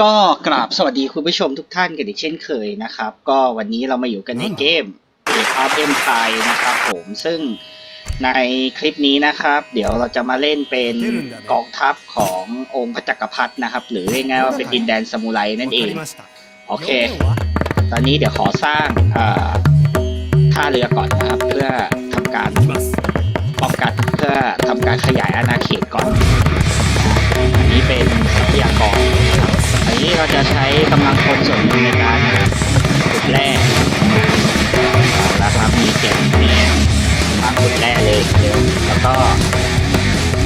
ก็กราบสวัสดีคุณผู้ชมทุกท่านกันอีกเช่นเคยนะครับ ก็วันนี้เรามาอยู่กันในเกม Age of Empire นะครับผมซึ่งในคลิปนี้นะครับ เดี๋ยวเราจะมาเล่นเป็นกองทัพขององค์พระจักรพรรดินะครับ หรือง่ายๆว่าเป็นดินแดนซามูไรนั่นเอง โอเค ตอนนี้เดี๋ยวขอสร้างเอ่อท่าเรือก่อนนะครับ เพื่อทำการป้องกันเพื่อทำการขยายอาณา จะใช้กำลังคนส่วนหนึ่งในการขุดแร่เอาละครับมีเก็บมีมาขุดแร่เลยเดี๋ยวแล้วก็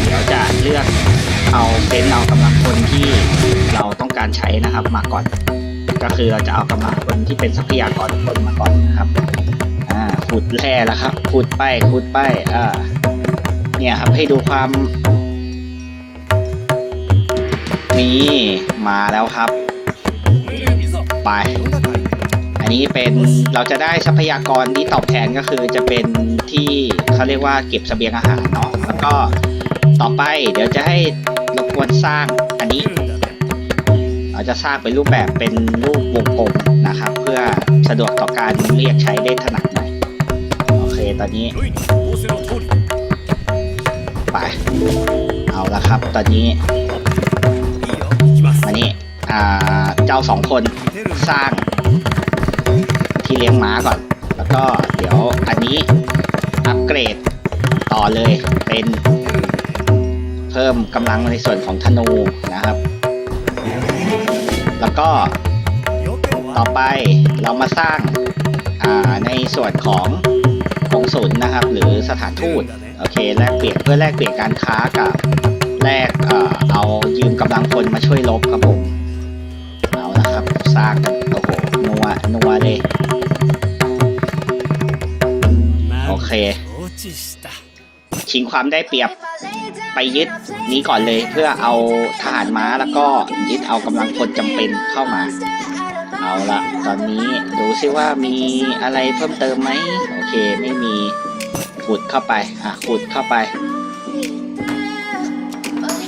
เดี๋ยวจะเลือกเอาเป็นเอากำลังคนที่เราต้องการใช้นะครับมาก่อน ก็คือเราจะเอากำลังคนที่เป็นทรัพยากรคนมาก่อนนะครับอ่าขุดแร่แล้วครับขุดไปขุดไปอ่าเนี่ยครับให้ดูความนี่มาแล้วครับ ไป อันนี้เป็นเราจะได้ทรัพยากรที่ตอบแทนก็คือจะเป็นที่เขาเรียกว่าเก็บเสบียงอาหารเนาะแล้วก็ต่อไปเดี๋ยวจะให้รบกวนสร้างอันนี้ เราจะสร้างเป็นรูปแบบเป็นรูปวงกลมนะครับ เพื่อสะดวกต่อการเรียกใช้ได้ถนัดหน่อยโอเคตอนนี้ไปเอาละครับ ตอนนี้มานี่เจ้าสองคน สร้างที่เลี้ยงม้าก่อน แล้วก็เดี๋ยวอันนี้อัปเกรดต่อเลยเป็นเพิ่มกำลังในส่วนของธนูนะครับ แล้วก็ต่อไปเรามาสร้างในส่วนของกงสุลนะครับ หรือสถานทูตโอเคแลกเปลี่ยนเพื่อแลกเปลี่ยนการค้ากับแลกเอายืมกำลังคนมาช่วยรบครับผม ละครับสร้ากโอ้โหนัวนัวเลยโอเค ชิงความได้เปรียบไปยึดนี้ก่อนเลยเพื่อเอาทหารม้าแล้วก็ยึดเอากำลังพลจำเป็นเข้ามา เอาละตอนนี้ดูซิว่ามีอะไรเพิ่มเติมไหมโอเคไม่มีขุดเข้าไปอะขุดเข้าไป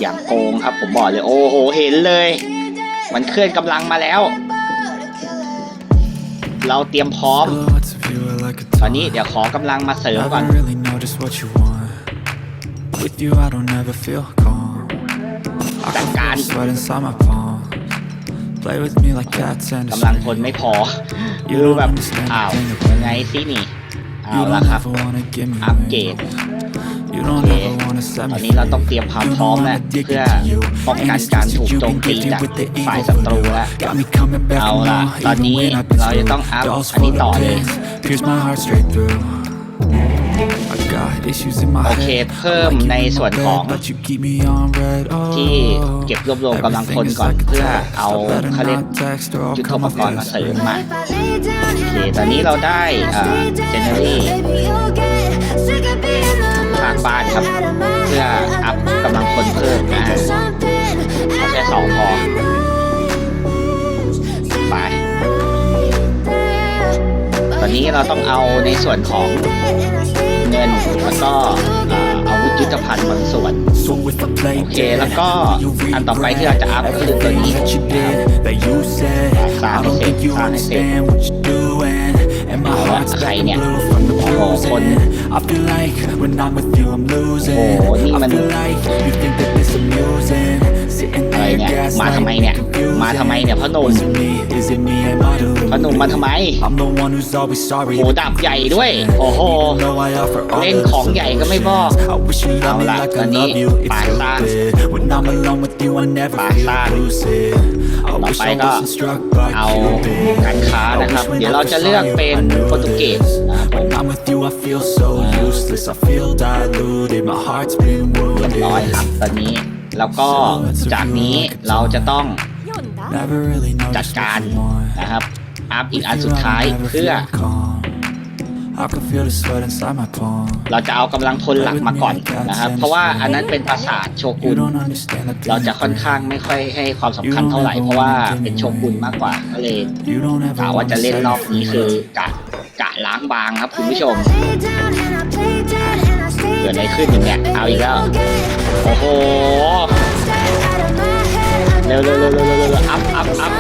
อย่างโกงครับผมบอกเลย โอ้โหเห็นเลย มันเคลื่อนกำลังมาแล้ว เราเตรียมพร้อม ตอนนี้เดี๋ยวขอกำลังมาเสริมก่อน I really know just what you want. With you, I don't ever feel calm. I can feel the sweat inside my palm. Play with me like cats and a กำลังพล snake. ไม่พอ You คือ don't แบบ understand อ้าว a thing ยังไง about ซินี่ เอา You ละ don't ครับ ever wanna give me อัปเกรด wings. You โอ don't เค ever wanna set ตอน me นี้เราต้อง free. เตรียมความ You พร้อม know แล้ว I'm addicted เพื่อ to you. ป้องกัน Any การ taste ถูก that you โจม can ตี give จาก with the ฝ่าย evil ศัตรู voodoo. แล้ว Got me coming back เอา for ละ more, ตอน even นี้ when I've been เราจะ through. ต้องอัพ Dolls อันนี้ full ต่อ of เลย pins, pierce my heart straight through. I got issues in my โอเค head. เพิ่ม Like ใน you in ส่วน my ของ bed, but you keep me on red. Oh, ที่เก็บรวบรวมกำลังพล everything is ก่อน like a เพื่อ text. เอา I better เขาเรียก not text or I'll ยุทโธ come ป up กรณ์มาเสริม with มาโอเคตอนนี้เราได้เอ่อเจเนอรี่ทางบ้านครับ เพื่ออัพกำลังคนเพิ่มนะฮะเอาแค่สองพอไปตอนนี้เราต้องเอาในส่วนของเงินแล้วก็ เอ่ออาวุธยุทธภัณฑ์บางส่วน So if I play โอเค dead, แล้วก็ you อันต่อไปที่เราจะอัพก็คือตัว everything นี้ that you นะครับ did, that you said. I don't think you understand what you're doing. And my เอาละ heart's ใคร black เนี่ย and blue from the โอ้โหคน bruising. I feel like when I'm with you, I'm losing. โอ้โหนี่มัน I feel like you think that this amusing. Sitting อะไร there เนี่ย มาทำไม gaslighting เนี่ย confusing. มาทำไมเนี่ยพ่อหนุ่ม Is it me? Is it me? Am I พ่อหนุ่มมาทำไม deluded? I'm the one who's always sorry. โหดาบใหญ่ด้วย โอ้โห Know I offer all เล่น the ของใหญ่ก็ไม่บอก I wish you เอา loved me ละ like ตอน I นี้ love you. It's ปาดซ่า stupid. When I'm alone with you, I never ปาด feel ซ่า lucid. I ต่อ wish ไป I ก็ wasn't struck by เอา Cupid. การค้านะครับเดี๋ยวเราจะเลือกเป็นโปรตุเกสนะครับผม When I'm with you, I feel so useless. I feel diluted. My heart's been เรียบ wounded. ร้อยครับตอนนี้ แล้วก็จากนี้เราจะต้อง Never really จัด noticed การ what you want. นะครับอัพอีกอัน With สุ you, ด I ท้าย don't ever เพื่อ feel calm. I can feel the sweat inside my palm. เราจะเอากำลังพลหลักมาก่อนนะครับ เพราะว่าอันนั้นเป็นปราสาทโชกุ You น don't understand the เรา pain จะ of ค่อน it. ข้างไม่ค่อยให้ความสำคัญเท่าไหร่ เพราะว่าเป็นโชกุนมากกว่าก็เลย You don't ever กะว่า wanna จะเล่น set ร me อบนี้ free. คือกะกะ ล้างบางครับคุณผู้ชมเกิดอะไรขึ้นอย่างเงี้ยเอาอีกแล้วโอ้โหเร็วเร็วเร็วเร็วเร็วเร็วอัพอัพอัพ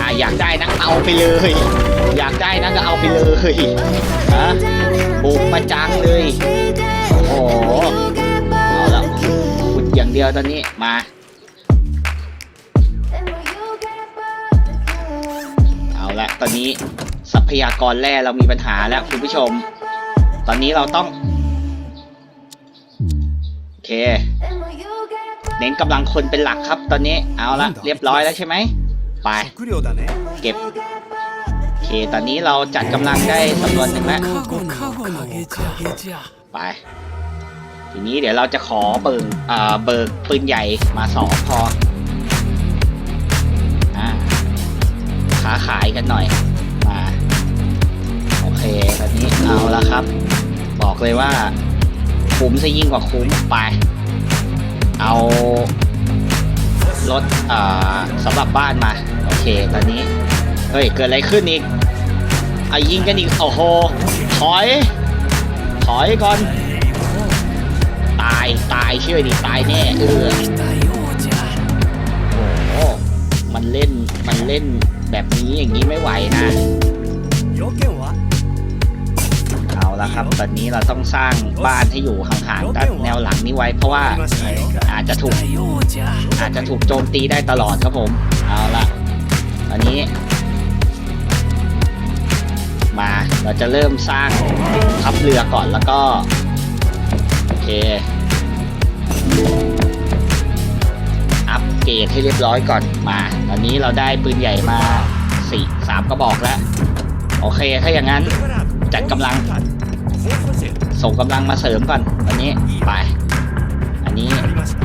อะอยากได้นะเอาไปเลย อยากได้นะก็เอาไปเลยฮะบุกมาจังเลยโอ้โหเอาละขุดอย่างเดียวตอนนี้มา ตอนนี้ทรัพยากรแร่เรามีปัญหาแล้วคุณผู้ชม ตอนนี้เราต้อง โอเค เน้นกำลังคนเป็นหลักครับ ตอนนี้เอาละเรียบร้อยแล้วใช่ไหมไปเก็บโอเค ตอนนี้เราจัดกำลังได้จำนวนหนึ่งแล้วไปทีนี้เดี๋ยวเราจะขอเบิกเบิกปืนใหญ่มาสองพอ ค้าขายกันหน่อยมาโอเคตอนนี้เอาละครับ บอกเลยว่าคุ้มซะยิ่งกว่าคุ้มไป เอารถอ่าสำหรับบ้านมา โอเค ตอนนี้ เฮ้ย เกิดอะไรขึ้นอีกเอายิงกันอีก โอ้โห ถอย ถอยก่อน ตาย ตายเชื่อดิ ตายแน่เออโอ้โหมันเล่น มันเล่น แบบนี้อย่างนี้ไม่ไหวนะเอาละครับ ตอนนี้เราต้องสร้างบ้านให้อยู่ห่างๆด้านแนวหลังนี้ไว้ เพราะว่าอาจจะถูกอาจจะถูกโจมตีได้ตลอดครับผมเอาละตอนนี้ มาเราจะเริ่มสร้างทับเรือก่อนแล้วก็โอเค อัปเรดให้เรียบร้อยก่อนมา ตอนนี้เราได้ปืนใหญ่มาสี่สามกระบอกแล้ว โอเคถ้าอย่างนั้นจัดกำลัง ส่งกำลังมาเสริมก่อนตอนนี้ไปอันนี้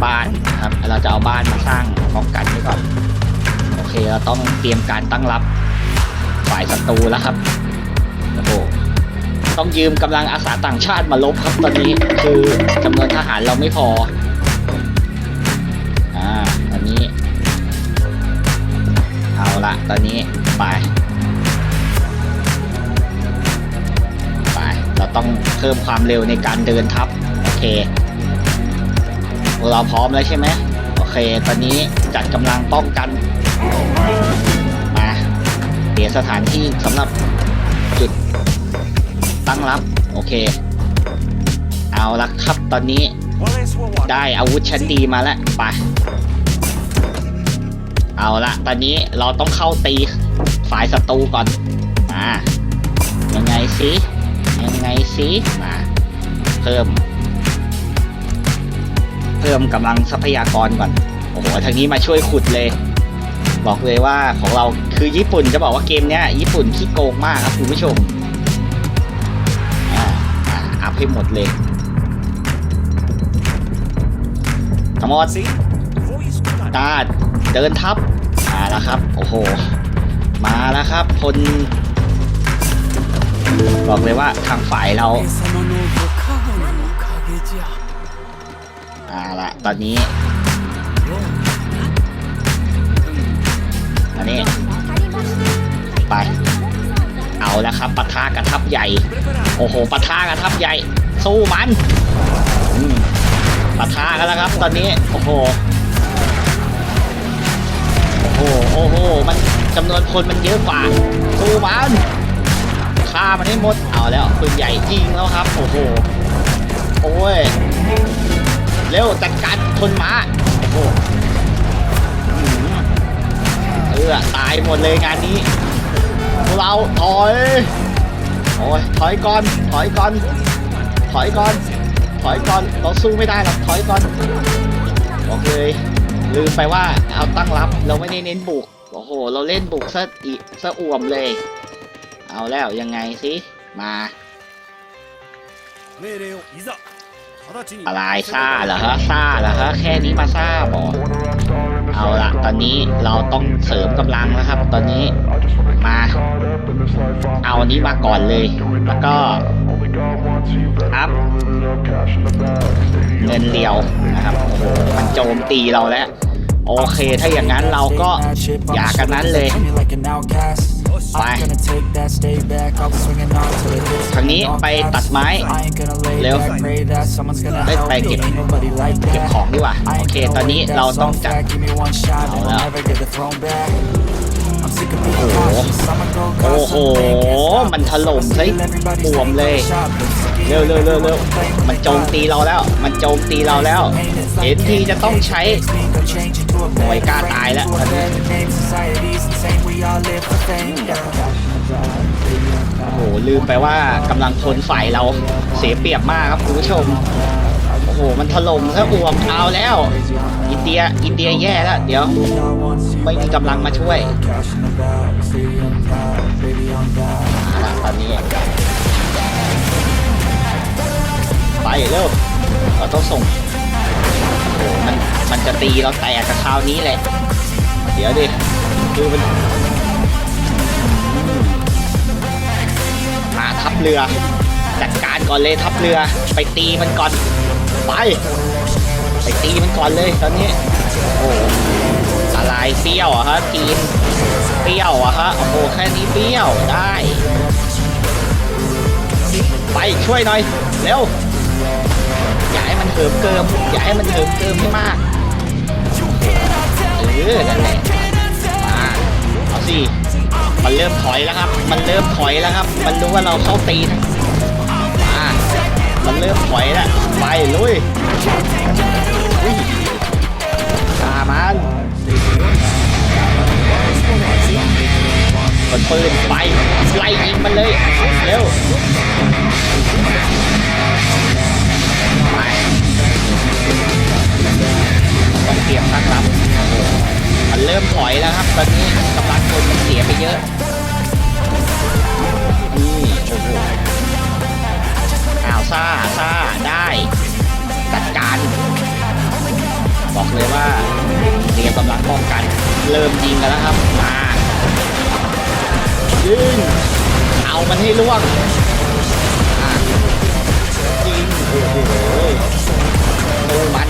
บ้านครับเราจะเอาบ้านมาสร้างป้องกันไว้ก่อนโอเคเราต้องเตรียมการตั้งรับฝ่ายศัตรูแล้วครับโอ้โหต้องยืมกำลังอาสาต่างชาติมาลบครับตอนนี้คือจำนวนทหารเราไม่พอ ตอนนี้ เอาละตอนนี้ไปไป เราต้องเพิ่มความเร็วในการเดินทับ โอเค เราพร้อมแล้วใช่ไหมโอเค ตอนนี้จัดกำลังป้องกัน มาเปลี่ยนสถานที่สำหรับจุดตั้งรับ โอเค เอาละครับตอนนี้ได้อาวุธชั้นดีมาแล้ว ไป เอาละตอนนี้เราต้องเข้าตีฝ่ายศัตรูก่อนมายังไงสิยังไงสิมาเพิ่ม เพิ่มกำลังทรัพยากรก่อนโอ้โหทางนี้มาช่วยขุดเลย บอกเลยว่าของเราคือญี่ปุ่นจะบอกว่าเกมเนี้ยญี่ปุ่นขี้โกงมากครับคุณผู้ชมอ่าอ่าอัพให้หมดเลยทั้งหมด See? Voice ตา เดินทับมาแล้วครับ โอ้โห มาแล้วครับคนบอกเลยว่าทางฝ่ายเราอ่าละตอนนี้อันนี้ ไป เอาแล้วครับปะทะกระทับใหญ่ โอ้โหปะทะกระทับใหญ่ สู้มันปะทะกันแล้วครับ ตอนนี้ โอ้โห โอ้โห มันจำนวนคนมันเยอะกว่าสู้มันฆ่ามันให้หมด เอาแล้วปืนใหญ่ยิงแล้วครับ โอ้โห โอ้ย เร็วจัดการคนม้า โอ้โหอื้อหือเออตายหมดเลยงานนี้ พวกเราถอย โอ้ย ถอยก่อน ถอยก่อน ถอยก่อน ถอยก่อน เราสู้ไม่ได้หรอก ถอยก่อนโอเค ลืมไปว่าเอาตั้งรับเราไม่ได้เน้นบุก โอ้โห เราเล่นบุกซะอีซะอ่วมเลย เอาแล้วยังไงสิ มาอะไรซ่าเหรอฮะซ่าเหรอฮะแค่นี้มาซ่าบอกเอาละตอนนี้เราต้องเสริมกำลังแล้วครับ ตอนนี้มา เอานี้มาก่อนเลย แล้วก็อัพเงินเรียว ครับมันโจมตีเราแล้ว โอเคถ้าอย่างนั้นเราก็อยากกันนั้นเลยไปทางนี้ไปตัดไม้ เร็วได้ไปเก็บเก็บของดีกว่า โอเค ตอนนี้เราต้องจัดเอาแล้ว โอ้โห cautious. I'ma go โอ้ cause โห something can't stop มัน us. ถล่ม I'ma ใส่ steal everybody's บวม name เลย on the shop list. เร็วเร็วเร็วเร็วมันโจมตีเราแล้ว มันโจมตีเราแล้วเห็นทีจะต้องใช้โอ้ยกล้าตายแล้วตอนนี้โอ้โห ลืมไปว่ากำลังพลฝ่ายเราเสียเปรียบมากครับคุณผู้ชม โอ้โห มันถล่มซะอ่วมเอาแล้วอิน เดียอินเดียแย่แล้วเดี๋ยว ไม่มีกำลังมาช่วยตอนนี้ไปเร็วเราต้องส่งโอ้โหมันมันจะตีเราแตกกับคราวนี้แหละ เดี๋ยวดิคือมันมาทัพเรือ จัดการก่อนเลยทัพเรือ ไปตีมันก่อน ไป ไปตีมันก่อนเลยตอนนี้ โอ้โหอะไรเปรี้ยวอะฮะกินเปรี้ยวอะฮะโอ้โหแค่นี้เปรี้ยวได้ ไปช่วยหน่อยเร็วอย่าให้มันเหิมเกิมอย่าให้มันเหิมเกิมให้มากเออนั่นแหละมาเอาสิมันเริ่มถอยแล้วครับ มันเริ่มถอยแล้วครับ มันรู้ว่าเราเข้าตีนะมามันเริ่มถอยแล้วไปลุย ตามันกดปืนไปไล่ยิงมันเลยเร็วไปต้องเตรียมตั้งรับมันเริ่มถอยแล้วครับตอนนี้กำลังคนมันเสียไปเยอะนี่โอ้โหอ้าวซ่าซ่าได้จัดการ บอกเลยว่าเตรียมกำลังป้องกัน เริ่มยิงกันแล้วครับมายิงเอามันให้ล่วงอะยิงโอ้โหดูมัน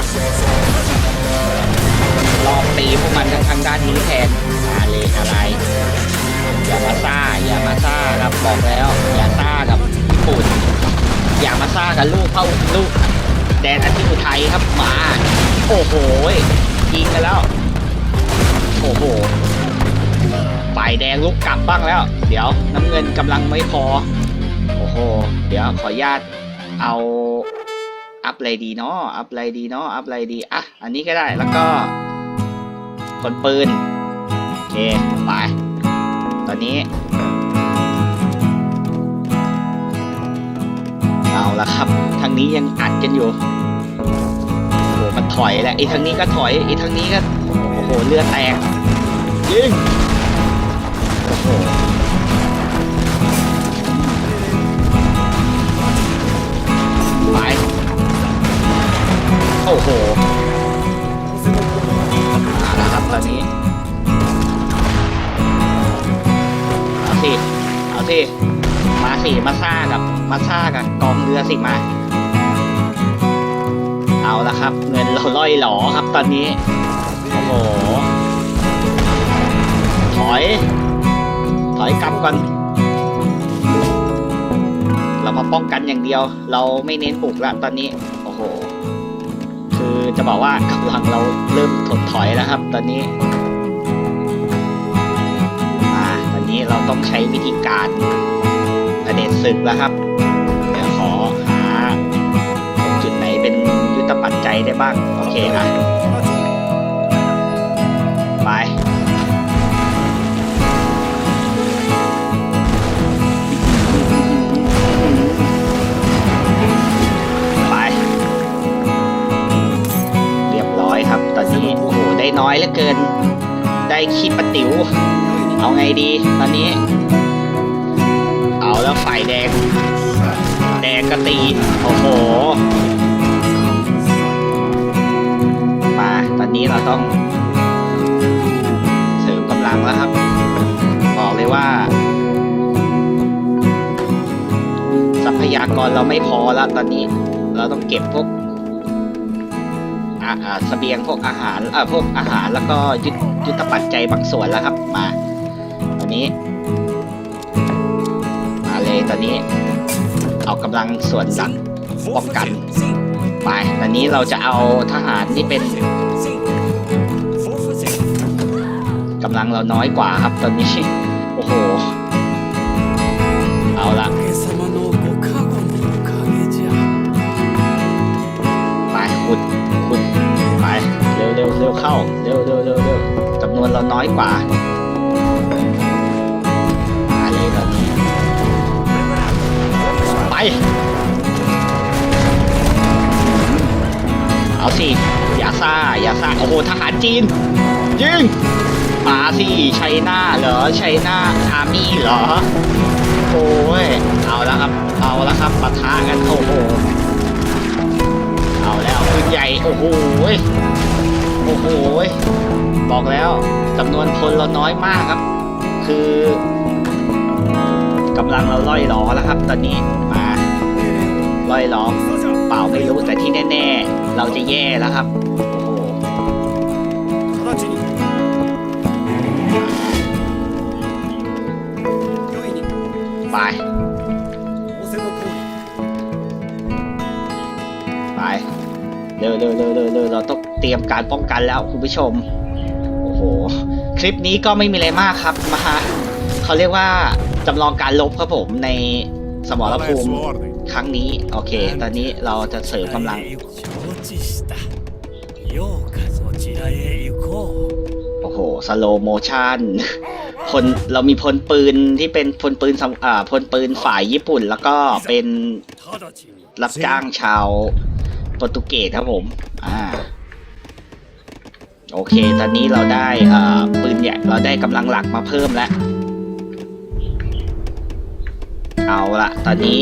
ลองตีพวกมันทางด้านนี้แทนมาเลยอะไรอย่ามาซ่าอย่ามาซ่าครับบอกแล้ว อย่าซ่ากับญี่ปุ่นอย่ามาซ่ากับลูกเข้าลูกแดนอาทิตย์อุทัยครับมา โอ้โหยิงกันแล้ว โอ้โหฝ่ายแดงลุกกลับบ้างแล้ว เดี๋ยวน้ำเงินกำลังไม่พอ โอ้โห เดี๋ยวขออนุญาตเอาอัพอะไรดีเนาะอัพอะไรดีเนาะอัพอะไรดีอะอันนี้ก็ได้แล้วก็คนปืนโอเคไปตอนนี้เอาละครับทางนี้ยังอัดกันอยู่ มันถอยแล้วไอ้ทางนี้ก็ถอยไอ้ทางนี้ก็โอ้โหเรือแตกยิงโอ้โหไปโอ้โหมาแล้วครับตอนนี้เอาสิเอาสิมาสิมาซ่ากับมาซ่ากับกองเรือสิมาเอา ละครับ เงินเราล่อยหลอครับตอนนี้ โอ้โห ถอย ถอยกลับก่อน เรามาป้องกันอย่างเดียว เราไม่เน้นบุกละตอนนี้ โอ้โห คือจะบอกว่ากำลังเราเริ่มถดถอยแล้วครับ ตอนนี้มาตอนนี้เราต้องใช้วิธีการประเด็นศึกแล้วครับ ได้บ้าง โอเคอะไปไปเรียบร้อยครับ ตอนนี้โอ้โหได้น้อยเหลือเกิน ได้ขี้ปะติ๋ว เอาไงดี ตอนนี้ เอาแล้วฝ่ายแดง แดงก็ตี โอ้โห นนี้เราต้องเสริมกำลังแล้วครับ บอกเลยว่า ทรัพยากรเราไม่พอแล้วตอนนี้ เราต้องเก็บพวกอาอ่าเสบียงพวกอาหารอ่าพวกอาหารแล้วก็ยุทยุทธปัจจัยบางส่วนแล้วครับมาตอนนี้มาเลยตอนนี้ เอากำลังส่วนหลักป้องกันไปตอนนี้เราจะเอาทหารที่เป็น กำลังเราน้อยกว่าครับตอนนี้ โอ้โห เอาละไปขุดขุดไปเร็วเร็วเร็วเข้าเร็วเร็วเร็วเร็วจำนวนเราน้อยกว่าไปเอาสิยาซ่ายาซ่าโอ้โหทหารจีนยิง มาสิชัยนาเหรอชัยนาอาร์มี่เหรอ โอ้ย เอาแล้วครับ เอาแล้วครับปะทะกันโอ้โห เอาแล้วปืนใหญ่ โอ้โหยโอ้โหยบอกแล้วจำนวนคนเราน้อยมากครับ คือกำลังเราล่อยล้อแล้วครับ ตอนนี้มาล่อยล้อเปล่าไม่รู้แต่ที่แน่ ๆ เราจะแย่แล้วครับ เยเลยเลยเลยเลยเราต้องเตรียมการป้องกันแล้วคุณผู้ชม โอ้โห คลิปนี้ก็ไม่มีอะไรมากครับ มาเขาเรียกว่าจำลองการลบครับผมในสมรภูมิครั้งนี้ โอเค ตอนนี้เราจะเสริมกำลัง โอ้โห สโลโมชั่นพลเรามีพลปืนที่เป็นพลปืนอ่าพลปืนฝ่ายญี่ปุ่น แล้วก็เป็นรับจ้างชาว โปรตุเกสครับผม อ่า โอเค ตอนนี้เราได้ปืนใหญ่เราได้กำลังหลักมาเพิ่มแล้ว เอาละตอนนี้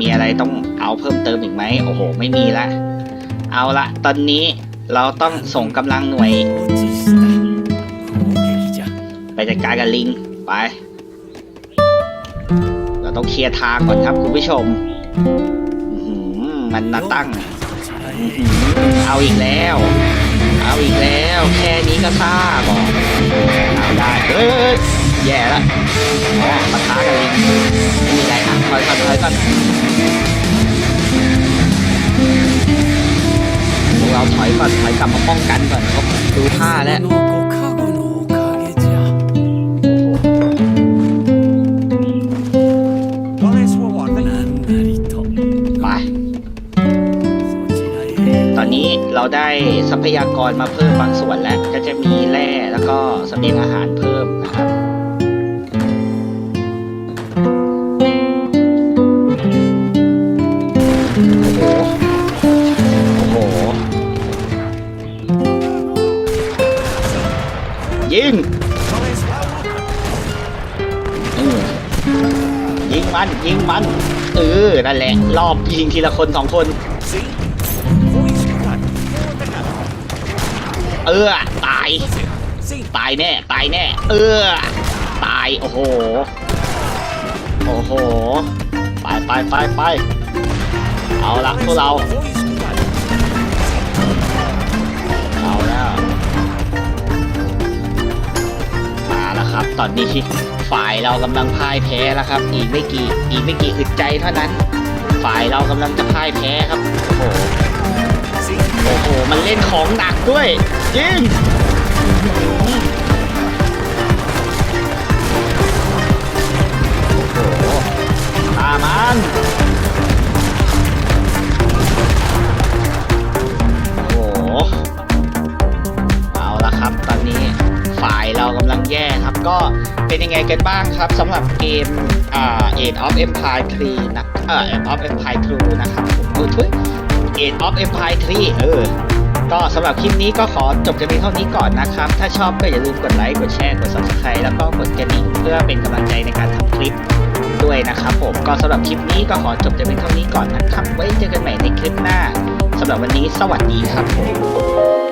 มีอะไรต้องเอาเพิ่มเติมอีกไหมโอ้โห ไม่มีละ เอาละตอนนี้เราต้องส่งกำลังหน่วย ไปจัดการกับลิง ไป เราต้องเคลียร์ทางก่อนครับคุณผู้ชม มันน่าตั้ง เอาอีกแล้ว เอาอีกแล้ว แค่นี้ก็ซ่าบอกเอาได้เฮ้ยแย่ล้วอะมาท้ากันเองไม่มีอะไรอะคอยก่อนคอยก่อนเราถอยก่อนถอยกลับมาป้องกันก่อนเขาดูท่าแล้ว ได้ทรัพยากรมาเพิ่มบางส่วนแล้วก็จะมีแร่แล้วก็เสบียงอาหารเพิ่มนะครับโหโหยิงยิงมันยิงมันเออนั่นแหละรอบยิงทีละคนสองคน เออ ตาย ตายแน่ ตายแน่ เออ ตาย โอ้โห โอ้โห ไปไปไปไป เอาละพวกเรา เอาแล้ว มาแล้วครับ ตอนนี้ฝ่ายเรากำลังพ่ายแพ้แล้วครับ อีกไม่กี่ อีกไม่กี่อึดใจเท่านั้น ฝ่ายเรากำลังจะพ่ายแพ้ครับ โอ้โหโอ้โห มันเล่นของหนักด้วย จริงโอ้โหตามันโอ้โหเอาละครับ ตอนนี้ฝ่ายเรากำลังแย่ครับ ก็เป็นยังไงกันบ้างครับสำหรับเกมอ่า Age of Empire 3นะเอ่อ Age of Empire 2นะครับผมเออทุย Age of Empire 3เออ ก็สำหรับคลิปนี้ก็ขอจบจะเพียงเท่านี้ก่อนนะครับ ถ้าชอบก็อย่าลืมกดไลค์ กดแชร์ กด subscribe แล้วก็กดกระดิ่งเพื่อเป็นกำลังใจในการทำคลิปด้วยนะครับผม ก็สำหรับคลิปนี้ก็ขอจบจะเพียงเท่านี้ก่อนนะครับ ไว้เจอกันใหม่ในคลิปหน้าสำหรับวันนี้สวัสดีครับผม